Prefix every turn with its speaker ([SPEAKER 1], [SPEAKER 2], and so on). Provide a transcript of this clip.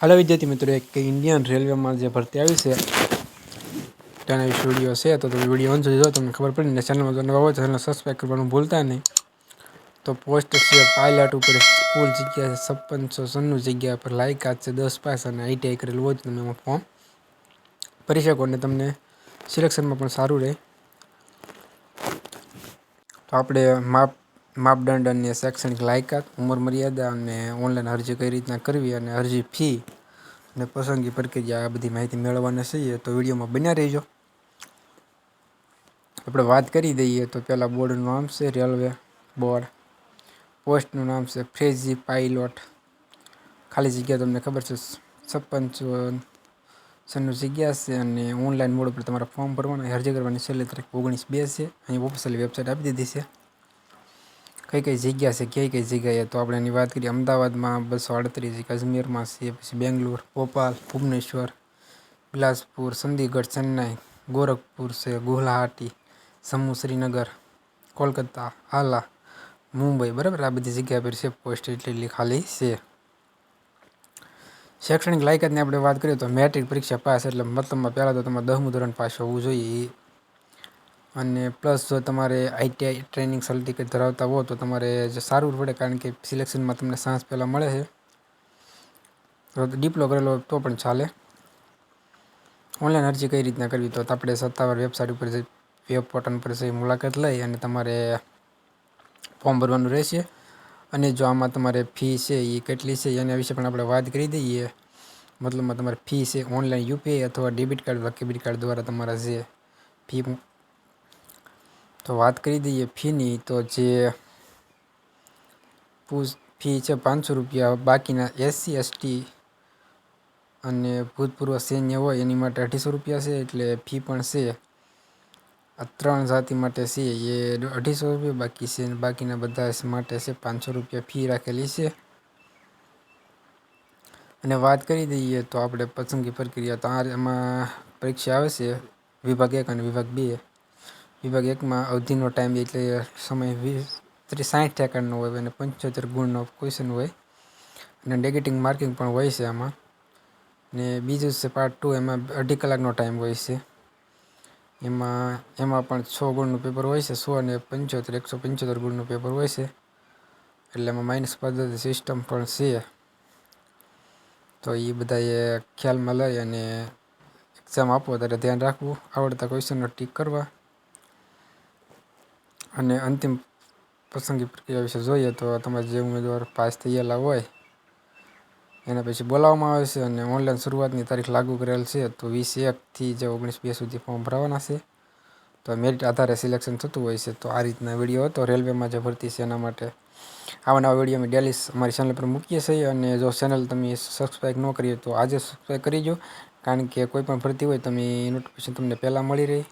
[SPEAKER 1] હાલો વિદ્યાર્થી મિત્રો એક ઇન્ડિયન રેલવેમાં જે ભરતી આવી છે તેના વિશે વીડિયો છે તો તમે વીડિયો અંત સુધી જો તમને ખબર પડે ને ચેનલમાં જો નવા ચેનલ સબસ્ક્રાઈબ કરવાનું ભૂલતા નહીં તો પોસ્ટ છે પાયલટ ઉપર સ્કૂલ જગ્યા છપ્પનસો સન્નું જગ્યા પર લાયકાત છે દસ પાસ અને આઈટીઆઈ કરેલું હોય તમે એમાં ફોર્મ ભરી શકો અને તમને સિલેક્શનમાં પણ સારું રહે તો આપણે માપ માપદંડ અને શૈક્ષણિક લાયકાત, ઉંમર મર્યાદા અને ઓનલાઈન અરજી કઈ રીતના કરવી અને અરજી ફી અને પસંદગી પ્રક્રિયા આ બધી માહિતી મેળવવાના છીએ તો વિડીયોમાં બન્યા રહેજો. આપણે વાત કરી દઈએ તો પહેલાં બોર્ડનું નામ છે, રેલવે બોર્ડ. પોસ્ટનું નામ છે ફ્રેઝી પાઇલોટ ખાલી જગ્યા તમને ખબર છે, છપ્પન સન્નું જગ્યા છે અને ઓનલાઈન મોડ પર તમારા ફોર્મ ભરવાના. અરજી કરવાની છેલ્લી તારીખ ઓગણીસ બે છે. અહીં ઓફિશિયલ વેબસાઇટ આપી દીધી છે. કઈ કઈ જગ્યા છે કઈ કઈ જગ્યાએ? તો આપણે એની વાત કરીએ અમદાવાદમાં, બસો અડત્રીસ અજમેરમાં છે, પછી બેંગ્લોર, ભોપાલ, ભુવનેશ્વર, બિલાસપુર, ચંદીગઢ, ચેન્નાઈ, ગોરખપુર છે, ગુવાહાટી જમ્મુ શ્રીનગર, કોલકાતા આલા મુંબઈ, બરાબર? આ બધી જગ્યા પર છે પોસ્ટ એટલી ખાલી છે. શૈક્ષણિક લાયકાતની આપણે વાત કરીએ તો મેટ્રિક પરીક્ષા પાસ એટલે મતલબમાં પહેલાં તો તમારે દસમું ધોરણ પાસ હોવું જોઈએ. અને પ્લસ જો તમારે આઈટીઆઈ ટ્રેનિંગ સર્ટિફિકેટ ધરાવતા હો તો તમારે સારું પડે કારણ કે સિલેક્શનમાં તમને સાંસ પહેલાં મળે છે. ડિપ્લો કરેલો તો પણ ચાલે. ઓનલાઈન અરજી કઈ રીતના કરવી તો આપણે સત્તાવાર વેબસાઇટ ઉપર વેબ પોર્ટલ પર જઈ મુલાકાત લઈ અને તમારે ફોર્મ ભરવાનું રહેશે. અને જો આમાં તમારે ફી છે એ કેટલી છે એના વિશે પણ આપણે વાત કરી દઈએ. મતલબમાં તમારે ફી છે ઓનલાઈન યુપીઆઈ અથવા ડેબિટ કાર્ડ અથવા ક્રેડિટ કાર્ડ દ્વારા તમારા જે ફી તો વાત કરી દઈએ ફીની, તો જે ફી છે પાંચસો રૂપિયા, બાકીના એસસી, એસટી અને ભૂતપૂર્વ સૈન્ય હોય એની માટે અઢીસો રૂપિયા છે, એટલે ફી પણ છે. આ ત્રણ જાતિ માટે છે, એ અઢીસો રૂપિયા, બાકી છે, બાકીના બધા માટે છે પાંચસો રૂપિયા ફી રાખેલી છે. અને વાત કરી દઈએ તો આપણે પસંદગી પ્રક્રિયા, તો એમાં પરીક્ષા આવે છે, વિભાગ એક અને વિભાગ બે. વિભાગ એકમાં અવધિનો ટાઈમ એટલે સમય વીસ, ત્રીસ સાઠ સેકન્ડનો હોય અને પંચોતેર ગુણનો ક્વેશ્ચન હોય. અને નેગેટિવ માર્કિંગ પણ હોય છે આમાં. ને બીજું છે પાર્ટ ટુ એમાં અઢી કલાકનો ટાઈમ હોય છે. એમાં એમાં પણ છ ગુણનું પેપર હોય છે, સો અને પંચોતેર, એકસો પંચોતેર ગુણનું પેપર હોય છે. એટલે એમાં માઇનસ પદ્ધતિ સિસ્ટમ પણ છે. તો એ બધાએ ખ્યાલમાં લઈ અને એક્ઝામ આપો, ત્યારે ધ્યાન રાખવું. આવડતા ક્વેશ્ચનનો ટીક કરવા. અને અંતિમ પસંદગી પ્રક્રિયા વિશે જોઈએ તો તમારે જે ઉમેદવાર પાસ થયેલા હોય, એના પછી બોલાવવામાં આવે છે અને ઓનલાઈન શરૂઆતની તારીખ લાગુ કરેલ છે તો વીસ એકથી જે ઓગણીસ બે સુધી ફોર્મ ભરવાના છે. તો મેરિટ આધારે સિલેક્શન થતું હોય છે તો આ રીતના વીડિયો હતો. રેલવેમાં જે ભરતી છે એના માટે આવા નવા વીડિયો અમે ડેલી અમારી ચેનલ પર મૂકીએ છીએ અને જો ચેનલ તમે સબસ્ક્રાઈબ ન કરીએ તો આજે સબસ્ક્રાઈબ કરી જો, કારણ કે કોઈ પણ ભરતી હોય તમે નોટિફિકેશન તમને પહેલાં મળી રહી.